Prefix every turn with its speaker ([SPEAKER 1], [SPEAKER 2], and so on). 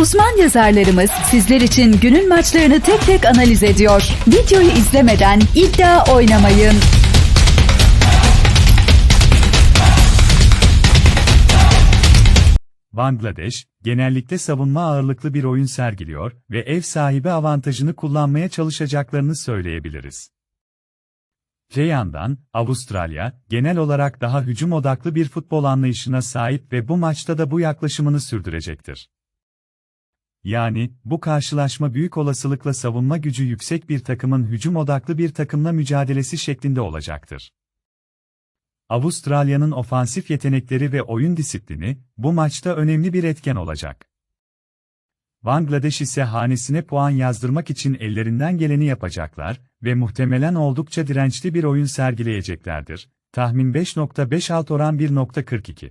[SPEAKER 1] Uzman yazarlarımız sizler için günün maçlarını tek tek analiz ediyor. Videoyu izlemeden iddia oynamayın.
[SPEAKER 2] Bangladeş, genellikle savunma ağırlıklı bir oyun sergiliyor ve ev sahibi avantajını kullanmaya çalışacaklarını söyleyebiliriz. Öte yandan, Avustralya, genel olarak daha hücum odaklı bir futbol anlayışına sahip ve bu maçta da bu yaklaşımını sürdürecektir. Yani, bu karşılaşma büyük olasılıkla savunma gücü yüksek bir takımın hücum odaklı bir takımla mücadelesi şeklinde olacaktır. Avustralya'nın ofansif yetenekleri ve oyun disiplini, bu maçta önemli bir etken olacak. Bangladeş ise hanesine puan yazdırmak için ellerinden geleni yapacaklar ve muhtemelen oldukça dirençli bir oyun sergileyeceklerdir. Tahmin 5.5 alt oran 1.42.